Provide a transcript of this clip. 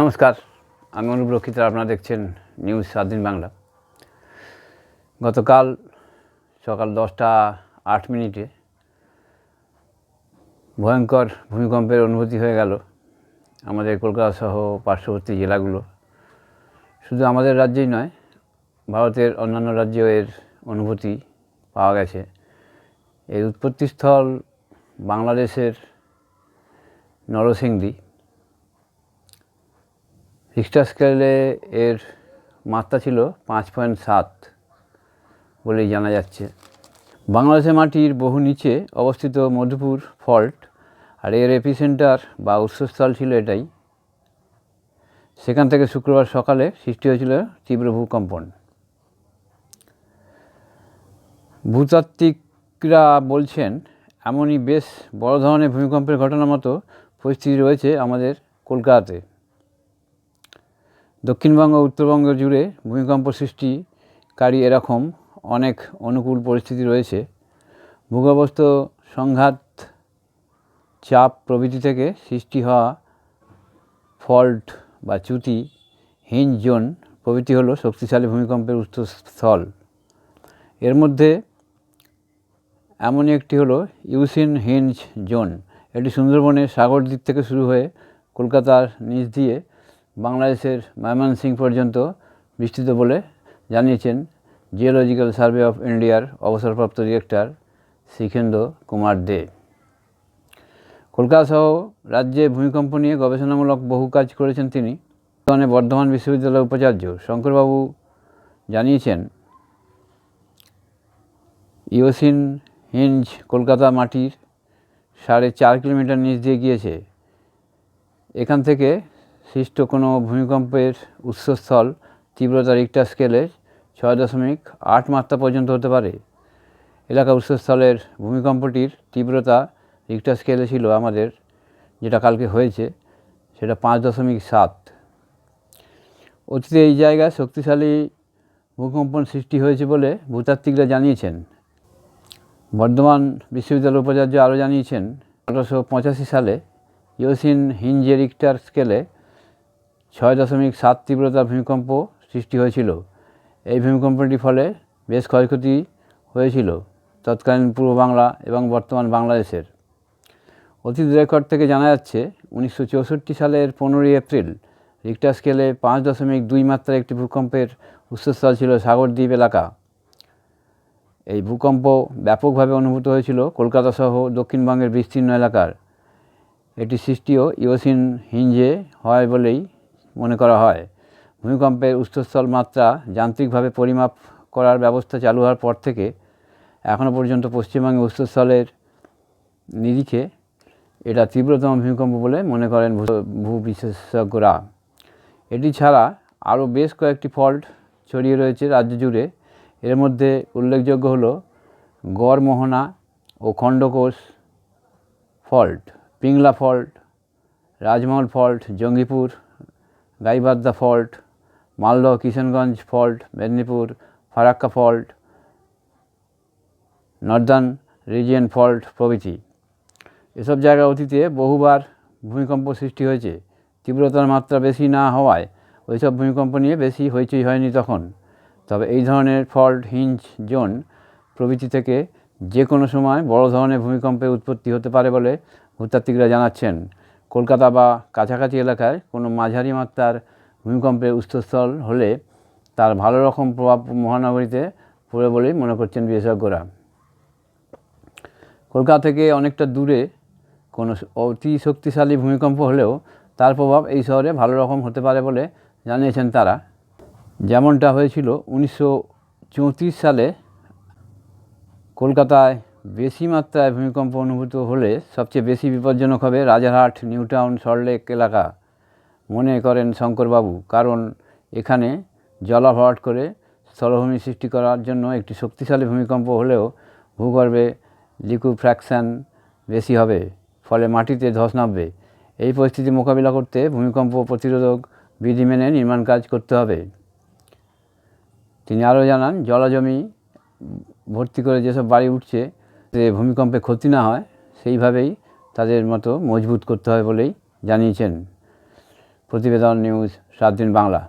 নমস্কার, আমি অনুপ রক্ষিত আপনারা দেখছেন নিউজ স্বাধীন বাংলা। গতকাল সকাল দশটা আট মিনিটে ভয়ঙ্কর ভূমিকম্পের অনুভূতি হয়ে গেল আমাদের কলকাতা সহ পার্শ্ববর্তী জেলাগুলো। শুধু আমাদের রাজ্যেই নয়, ভারতের অন্যান্য রাজ্যেও এর অনুভূতি পাওয়া গেছে। এর উৎপত্তিস্থল বাংলাদেশের নরসিংদী রিক্টার স্কেলে এর মাত্রা ছিল পাঁচ পয়েন্ট সাত বলেই জানা যাচ্ছে। বাংলাদেশের মাটির বহু নিচে অবস্থিত মধুপুর ফল্ট আর এর এপিসেন্টার বা উৎসস্থল ছিল এটাই। সেখান থেকে শুক্রবার সকালে সৃষ্টি হয়েছিল তীব্র ভূকম্পন। ভূতাত্ত্বিকরা বলছেন, এমনই বেশ বড় ধরনের ভূমিকম্পের ঘটনার মতো পরিস্থিতি রয়েছে আমাদের কলকাতাতে। দক্ষিণবঙ্গ উত্তরবঙ্গ জুড়ে ভূমিকম্প সৃষ্টিকারী এরকম অনেক অনুকূল পরিস্থিতি রয়েছে। ভূগর্ভস্থ সংঘাত চাপ প্রভৃতি থেকে সৃষ্টি হওয়া ফল্ট বা চ্যুতি, হিঞ্জ জোন প্রভৃতি হলো শক্তিশালী ভূমিকম্পের উৎসস্থল। এর মধ্যে এমনই একটি হলো ইউসিন হিঞ্জ জোন। এটি সুন্দরবনের সাগর দ্বীপ থেকে শুরু হয়ে কলকাতার নিচ দিয়ে বাংলাদেশের ময়মনসিংহ পর্যন্ত বিস্তৃত বলে জানিয়েছেন জিওলজিক্যাল সার্ভে অফ ইন্ডিয়ার অবসরপ্রাপ্ত ডিরেক্টর শিখেন্দ্র কুমার দে। কলকাতাসহ রাজ্যে ভূমিকম্প নিয়ে গবেষণামূলক বহু কাজ করেছেন তিনি। বর্ধমান বিশ্ববিদ্যালয়ের উপাচার্য শঙ্করবাবু জানিয়েছেন ইওসিন হিঞ্জ কলকাতা মাটির সাড়ে চার কিলোমিটার নিচ দিয়ে গিয়েছে। এখান থেকে সৃষ্ট কোনো ভূমিকম্পের উৎসস্থল তীব্রতা রিক্টার স্কেলে ছয় দশমিক আট মাত্রা পর্যন্ত হতে পারে। এলাকা উৎসস্থলের ভূমিকম্পটির তীব্রতা রিক্টার স্কেলে ছিল আমাদের, যেটা কালকে হয়েছে, সেটা পাঁচ দশমিক সাত। অতীতে এই জায়গায় শক্তিশালী ভূকম্পন সৃষ্টি হয়েছে বলে ভূতাত্ত্বিকরা জানিয়েছেন। বর্ধমান বিশ্ববিদ্যালয়ের উপাচার্য আরও জানিয়েছেন, আঠারোশো পঁচাশি সালে ইওসিন হিঞ্জে রিক্টার স্কেলে ছয় দশমিক সাত তীব্রতার ভূমিকম্প সৃষ্টি হয়েছিল। এই ভূমিকম্পটির ফলে বেশ ক্ষয়ক্ষতি হয়েছিল তৎকালীন পূর্ব বাংলা এবং বর্তমান বাংলাদেশের। অতীত রেকর্ড থেকে জানা যাচ্ছে, উনিশশো চৌষট্টি সালের পনেরোই এপ্রিল রিক্টার স্কেলে পাঁচ দশমিক দুই মাত্রার একটি ভূকম্পের উৎসস্থল ছিল সাগরদ্বীপ এলাকা। এই ভূকম্প ব্যাপকভাবে অনুভূত হয়েছিল কলকাতা সহ দক্ষিণবঙ্গের বিস্তীর্ণ এলাকার। এটি সৃষ্টিও ইওসিন হিঞ্জে হয় বলেই মনে করা হয়। ভূমিকম্পের উৎসস্থল মাত্রা যান্ত্রিকভাবে পরিমাপ করার ব্যবস্থা চালু হওয়ার পর থেকে এখনও পর্যন্ত পশ্চিমবঙ্গে উৎসস্থলের নিরিখে এটা তীব্রতম ভূমিকম্প বলে মনে করেন ভূ বিশেষজ্ঞরা। এটি ছাড়া আরও বেশ কয়েকটি ফল্ট ছড়িয়ে রয়েছে রাজ্য জুড়ে। এর মধ্যে উল্লেখযোগ্য হল গড়মোহনা ও Khandakosh fault, Pingla fault, Rajmahal fault, Jangipur Gaibandha fault, Malda Kishanganj fault, Medinipur Farakka fault, northern region fault প্রভৃতি। এসব জায়গা অতীতে বহুবার ভূমিকম্প সৃষ্টি হয়েছে। তীব্রতার মাত্রা বেশি না হওয়ায় ওইসব ভূমিকম্প নিয়ে বেশি হইচই হয়নি তখন। তবে এই ধরনের ফল্ট, হিঞ্জ, জোন প্রভৃতি থেকে যে কোনো সময় বড় ধরনের ভূমিকম্পের উৎপত্তি হতে পারে বলে ভূতাত্ত্বিকরা জানাচ্ছেন। কলকাতা বা কাছাকাছি এলাকায় কোনো মাঝারি মাত্রার ভূমিকম্পের উৎসস্থল হলে তার ভালো রকম প্রভাব মহানগরীতে পড়ে বলেই মনে করছেন বিশেষজ্ঞরা। কলকাতা থেকে অনেকটা দূরে কোনো অতি শক্তিশালী ভূমিকম্প হলেও তার প্রভাব এই শহরে ভালো রকম হতে পারে বলে জানিয়েছেন তারা। যেমনটা হয়েছিল উনিশশো চৌত্রিশ সালে কলকাতায় বেশি মাত্রায় ভূমিকম্প অনুভূত হলে সবচেয়ে বেশি বিপজ্জনক হবে রাজারহাট, নিউটাউন সল্টলেক এলাকা। মনে করেন শঙ্করবাবু, কারণ এখানে জলাভরাট করে স্থলভূমি সৃষ্টি করার জন্য একটি শক্তিশালী ভূমিকম্প হলেও ভূগর্ভে লিকুইফ্র্যাকশান বেশি হবে, ফলে মাটিতে ধস নামবে। এই পরিস্থিতি মোকাবিলা করতে ভূমিকম্প প্রতিরোধক বিধি মেনে নির্মাণ কাজ করতে হবে। তিনি আরও জানান, জলাজমি ভর্তি করে যেসব বাড়ি উঠছে যে ভূমিকম্পে ক্ষতি না হয়, সেইভাবেই তাদের মতো মজবুত করতে হয় বলেই জানিয়েছেন প্রতিবেদন নিউজ সাত দিন বাংলা।